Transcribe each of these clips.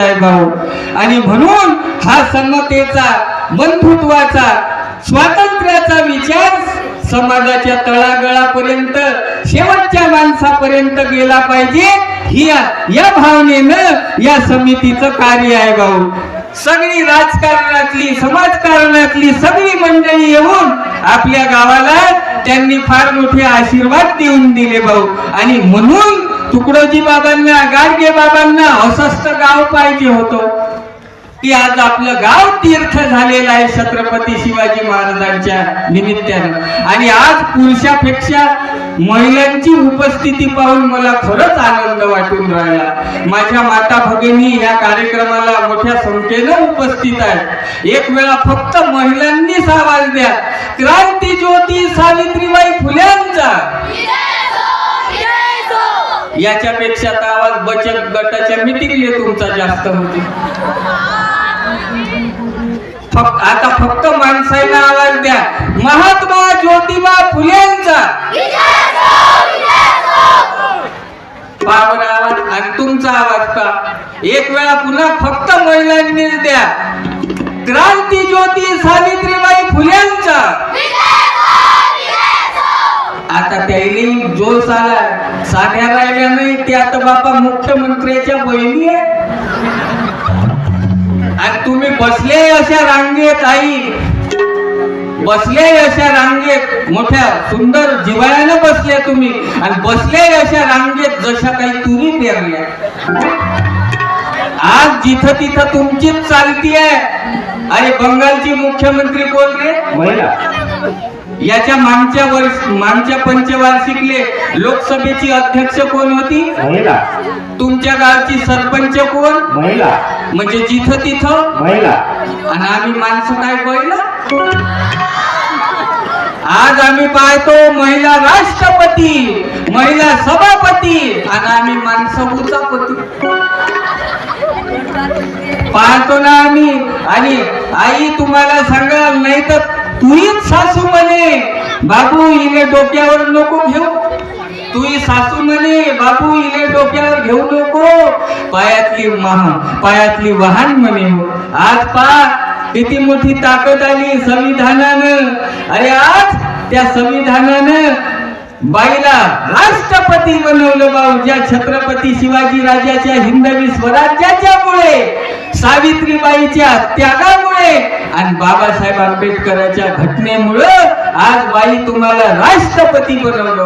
आहे भाऊ. आणि म्हणून हा समतेचा बंधुत्वाचा स्वातंत्र्याचा विचार समाजाच्या तळागळापर्यंत शेवटच्या माणसापर्यंत गेला पाहिजे ही या या भावनेनं या समितीचं कार्य आहे भाऊ. सगळी राजकारणातली समाजकारणातली सगळी मंडळी येऊन आपल्या गावाला त्यांनी फार मोठे आशीर्वाद देऊन दिले भाऊ. आणि म्हणून तुकडोजी बाबांना गाडगे बाबांना अस्वस्थ गाव पाहिजे होतं. की आज आपलं गाव तीर्थ झालेलं आहे छत्रपती शिवाजी महाराजांच्या निमित्तानं. आणि आज पुरुषापेक्षा महिलांची उपस्थिती पाहून मला खरंच आनंद वाटून राहिला. माझ्या माता भगिनी या कार्यक्रमाला मोठ्या संख्येनं उपस्थित आहेत. एक वेळा फक्त महिलांनीच आवाज द्या. क्रांती ज्योती सावित्रीबाई फुल्यांचा. याच्यापेक्षा तर आवाज बचत गटाच्या मिटिंगले तुमचा जास्त होते. फक्त आता फक्त माणसांना आवाज द्या. महात्मा ज्योतिबा फुलेंचा पावर आवाज आणि तुमचा आवाज का? एक वेळा पुन्हा फक्त महिलांनीच द्या. क्रांती ज्योती सावित्रीबाई फुलेंचा आता त्याने जो आला साध्या राहिल्या नाही ते आता बापा मुख्यमंत्र्याच्या बहिणी आहे आणि तुम्ही बसले अशा रांगेत आई. बसले अशा रांगेत मोठ्या सुंदर जिवाळ्यानं बसले तुम्ही. आणि बसले अशा रांगेत जशा काही तुम्ही पेरल्या. आज जिथं तिथं तुमचीच चालती आहे. अरे बंगालची मुख्यमंत्री कोण रे? महिला. याच्या मागच्या वर्ष मागच्या पंचवार्षिकले लोकसभेची अध्यक्ष कोण होती? महिला. तुमच्या गावची सरपंच कोण? महिला. म्हणजे जिथं तिथं? महिला. आणि आम्ही माणसं काय पहिलं आज आम्ही पाहतो महिला राष्ट्रपती महिला सभापती आणि आम्ही माणसं उचापती. पाहतो ना आम्ही. आणि आई तुम्हाला सांगाल नाही तर तूच सासू म्हणे बाबू इले डोक्यावर नको घेऊ. तुही सासू म्हणे बाबू इले डोक्यावर घेऊ नको. पायातली महा पायातली वाहन म्हणे हो. आज पा किती मोठी ताकद आली संविधानानं. अरे आज त्या संविधानानं बाईला राष्ट्रपती बनवलं भाऊ ज्या छत्रपती शिवाजी राजाच्या हिंदवी स्वराज्याच्या मुळे सावित्रीबाईच्या त्यागामुळे आणि बाबासाहेब आंबेडकरांच्या घटनेमुळं आज बाई तुम्हाला राष्ट्रपती बनवलं.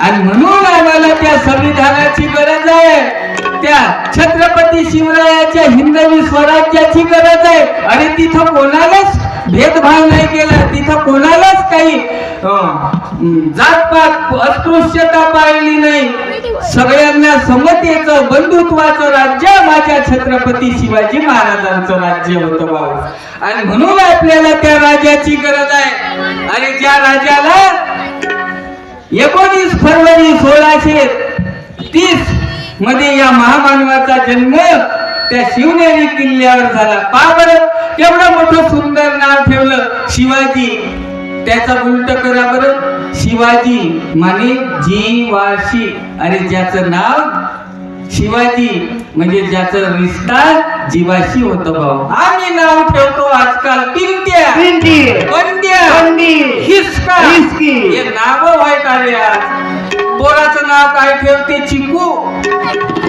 आणि म्हणून आम्हाला त्या संविधानाची गरज आहे. त्या छत्रपती शिवरायाच्या हिंदवी स्वराज्याची गरज आहे. आणि तिथं कोणालाच भेदभाव नाही केला तिथं कोणालाच काही जातपात अस्पृश्यता पाळली नाही. सगळ्यांना समतेचं बंधुत्वाचं राज्य माझ्या छत्रपती शिवाजी महाराजांचं राज्य होतं भाऊ. आणि म्हणून आपल्याला त्या राजाची गरज आहे. आणि ज्या राजाला एकोणीस फरवरी सोळाशे तीसमध्ये या महामानवाचा जन्म त्या शिवनेरी किल्ल्यावर झाला. पहा बरं केवढं मोठं सुंदर नाव ठेवलं शिवाजी. त्याचा उलट करा बरं. शिवाजी माने जीवाशी. आणि ज्याचं नाव शिवाजी म्हणजे ज्याचं रिश्ता जीवाशी होतं भाऊ. आम्ही नाव ठेवतो आजकाल पिंट्या. पिंटी. पंड्या पंडी हिसका. हिसकी. हे नाव वाईट आले आज. पोराचं नाव काय ठेवते? चिकू.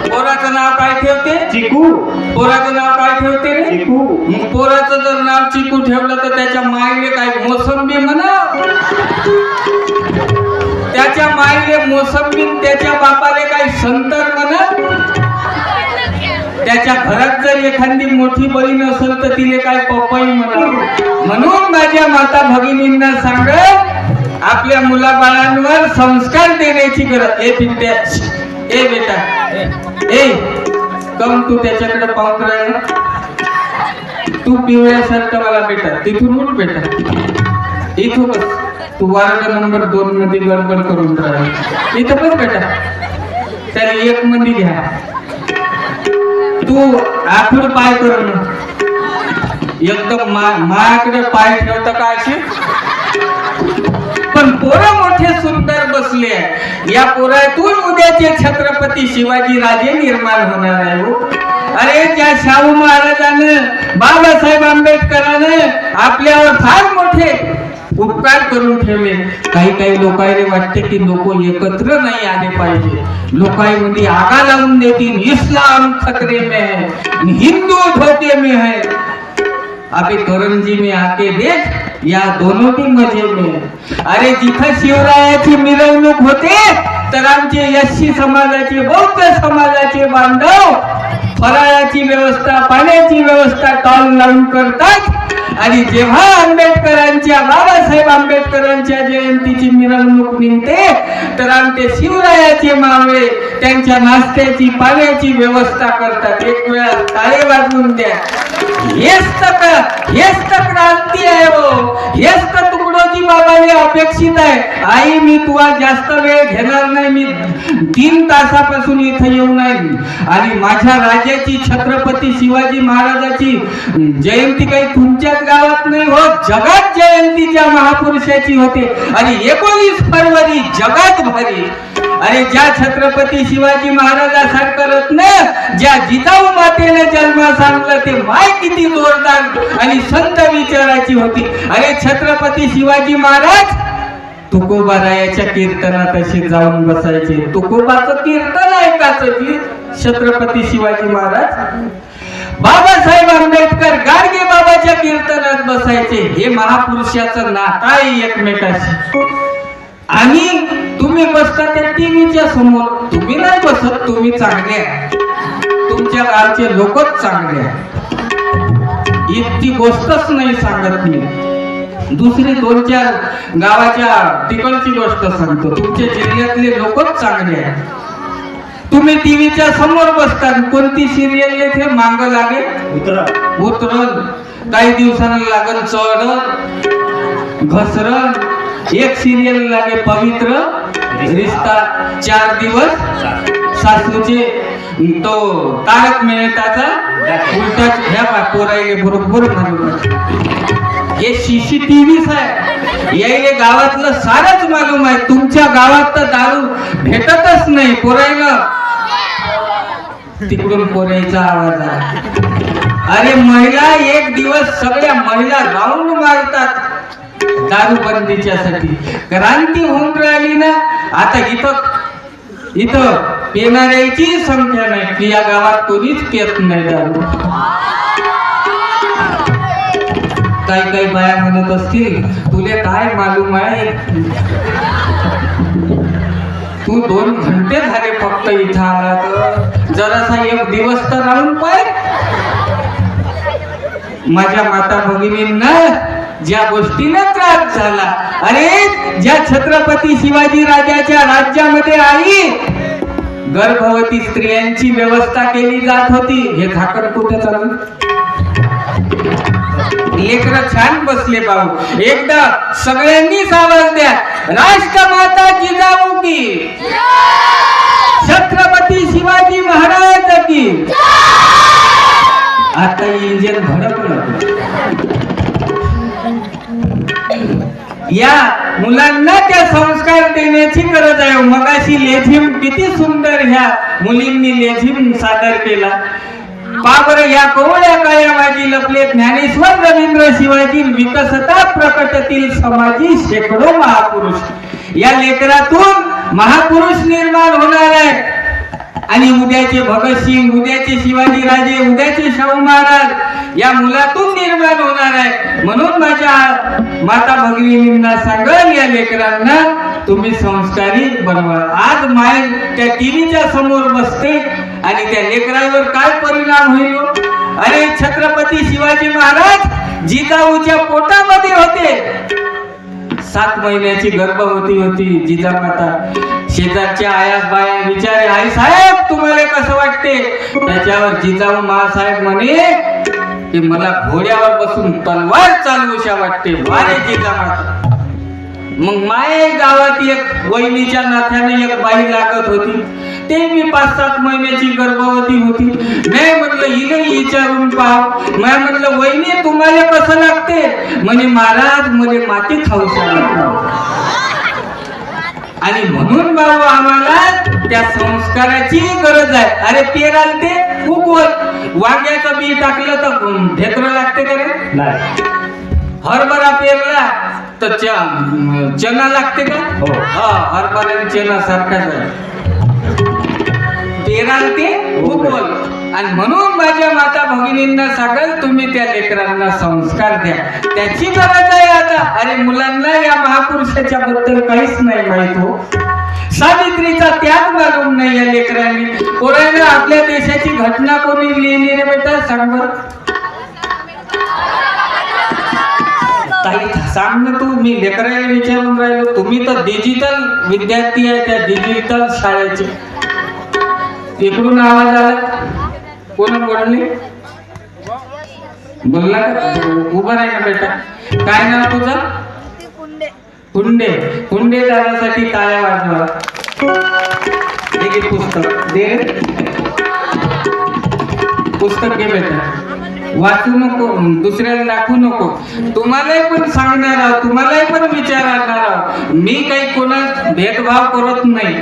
पोराचं नाव काय ठेवते? चिकू. पोराचं नाव काय ठेवते रे? चिकू. मग पोराचं जर नाव चिकू ठेवलं तर त्याच्या मायले काय मोसंबी म्हणा त्याच्या मायले मोसंबी त्याच्या बापाले काय संतर म्हणा त्याच्या घरात जर एखादी मोठी बहीण असेल तर तिने काय पपई म्हणा म्हणून माझ्या माता भगिनींना सांग आपल्या मुलाबाळांवर संस्कार देण्याची गरज. ए पिंट्या ए बेटा. ए कम तू त्याच्याकडे पाहून राहिला तू पिवळ्या शर्ट मला बेटा. तिथून उठ बेटा. इथं बस. तू वार्ड नंबर दोन मध्ये गडबड करून राहिला इथं बस बेटा. त्याला एक मध्ये घ्या. तू आखूड पाय करून एकदम मा- माझ्याकडे पाय ठेवता का अशी? पण पोरं मोठे सुंदर बसले. या पोरातून उद्याचे छत्रपती शिवाजी राजे निर्माण होणार आहे हो. अरे त्या शाहू महाराजानं बाबासाहेब आंबेडकरानं आपल्यावर फार मोठे उपकार करून ठेवले. काही काही लोकांना वाटते की लोक एकत्र नाही आले पाहिजे. लोकांमध्ये आगा लावून देतील इस्लाम खतरे में है हिंदू धोके में है. अबे करंजी में आके देख या दोनों भी मजे में। अरे जिथं शिवरायाची मिरवणूक होते तर आमचे यशी समाजाचे बौद्ध समाजाचे बांधव फराळाची व्यवस्था पाण्याची व्यवस्था टॉल लावून करतात. आणि जेव्हा आंबेडकरांच्या बाबासाहेब आंबेडकरांच्या जयंतीची मिरवणूक निघते तर आमचे शिवरायाचे मावळे त्यांच्या नाश्त्याची पाण्याची व्यवस्था करतात. एक वेळा ताळे वाजवून द्या. हेच तर हेच तर क्रांती आहे हो. हेच तर तुकडोजी बाबाने अपेक्षित आहे. आई मी तुला जास्त वेळ घेणार नाही. मी तीन तासापासून इथे येऊन आहे आणि माझ्या राजाची छत्रपती शिवाजी महाराजाची जयंती काही तुमच्याच गावात नाही होत. जगात जयंतीच्या महापुरुषाची होते. आणि एकोणीस फरवरी जगात भरी. अरे ज्या छत्रपती शिवाजी महाराजासारखं रत्न ज्या जिजाऊ मातेने जन्मास आणलं ते माय किती जोरदार आणि संत विचाराची होती. अरे छत्रपती शिवाजी महाराज तुकोबा रायाच्या कीर्तनात असे जाऊन बसायचे. तुकोबाचं कीर्तन ऐकायचं छत्रपती शिवाजी महाराज बाबासाहेब आंबेडकर गाडगे बाबाच्या कीर्तनात बसायचे. हे महापुरुषाचं नाता आहे एकमेकाशी. तुमच्यासमोर तुम्ही नाही बसत तुम्ही चांगले तुमच्या गावचे लोकच चांगले इतकी गोष्टच नाही सांगत मी. दुसरी दोन चार गावाच्या तिकडची गोष्ट सांगतो. तुमच्या जिल्ह्यातले लोकच चांगले आहेत. तुम्ही टीव्हीच्या समोर बसता कोणती सिरियल येते मांग लागे? उतरा उतरल. काही दिवसांना लागल चढ घसरल. एक सिरियल लागे पवित्र. रिश्ता चार दिवस सासूचे तो तारक मेहताचा उलटा ह्या बा पोरायले बरोबर म्हणून. हे सीसीटीव्हीच आहे. यायले गावातलं सारच मालूम आहे. तुमच्या गावात तर दारू भेटतच नाही पोरायला. तिकडून पोरायचा आवाज आला अरे महिला एक दिवस सगळ्या महिला राऊंड मारतात. दारू बंदीच्यासाठी क्रांती होऊन राहिली ना आता इथं इथं पेणाऱ्याची संख्या नाही की या गावात कोणीच पेत नाही दारू. काही काही बाया म्हणत असतील तुले काय मालूम आहे? तू दोन घंटे झाले फक्त इथं आला तर. जरासा एक दिवस तर राहून पाय. माझ्या माता भगिनींना ज्या गोष्टीने त्रास झाला. अरे ज्या छत्रपती शिवाजी राजाच्या राज्यामध्ये आई गर्भवती स्त्रियांची व्यवस्था केली जात होती. हे झाकण कुठे चालू लेकर छान बसले पाहू एकदा सगळ्यांनीच आवाज द्या. राष्ट्रमाता जिजाऊ की. छत्रपती शिवाजी महाराज की. आता इंजिन भडकलं. या मुलांना त्या संस्कार देण्याची गरज आहे. मगाशी लेझिम किती सुंदर ह्या मुलींनी लेझिम सादर केला. पाबर या कोवळ्या काया माझी लपले ज्ञानेश्वर रवींद्र शिवाजी विकसता प्रकटतील समाजी शेकडो महापुरुष. या लेकरातून महापुरुष निर्माण होणार आहे आणि उद्याचे भगतसिंग उद्याचे शिवाजी राजे उद्याचे शाहू महाराज या मुलातून निर्माण होणार आहे म्हणून माझ्या माता भगिनींना सांगल या लेकरांना तुम्ही संस्कारी बनवा. आज माय त्या टीव्हीच्या समोर बसते आणि त्या लेकरावर काय परिणाम होईल हो? अरे छत्रपती शिवाजी महाराज जिजाऊच्या पोटामध्ये होते. सात महिन्याची गर्भवती होती जिजामाता. शेजारच्या आयास बाया विचारे आई साहेब तुम्हाला कसं वाटते? त्याच्यावर जिजाऊ मासाहेब म्हणे की मला घोड्यावर बसून तलवार चालवूशा वाटते वारे मग माय गावात एक वहिनीच्या नात्याने एक बाई लागत होती. ते मी पाच सात महिन्याची गर्भवती होती. नाही म्हटलं हिने विचारून पाहा. मी म्हटलं वहिनी तुम्हाला कसं लागते? म्हणे महाराजमध्ये माती खाऊ लागते आणि म्हणून बाबा आम्हाला त्या संस्काराची गरज आहे. अरे पेराल ते खूप वांग्याचं बी टाकलं तर ढेकर लागते का रे? नाही. हरभरा पेरला तर चना लागते का? हो. हा हरभरा आणि चना सारखाच आहे पेराल ते उगवल आणि म्हणून माझ्या माता भगिनींना सांगाल तुम्ही त्या लेकरांना संस्कार द्या. त्याची गरज आहे आता. अरे मुलांना या महापुरुषाच्या बद्दल काहीच नाही माहीत हो. सावित्रीचा त्याग मालूम नाही या लेकरांनी. पोरांना आपल्या देशाची घटना कोणी लिहिली रे बेटा? सांग बरं. ताई सांग ना तू. मी लेकराला विचारून राहिलो. तुम्ही तर डिजिटल विद्यार्थी आहे त्या डिजिटल शाळेचे. इकडून आवाज आला. कोण बोलले? बोलला? उभं राही ना बेटा. काय नाव तुझं? हुंडे हुंडे दादासाठी टाळ्या वाजवा. हे पुस्तक। दे पुस्तक घे बेटा। वाचू नको दुसऱ्याला दाखवू नको। तुम्हालाही पण सांगणार आहोत तुम्हालाही पण विचारणार आहोत. मी काही कोणा भेदभाव करत नाही.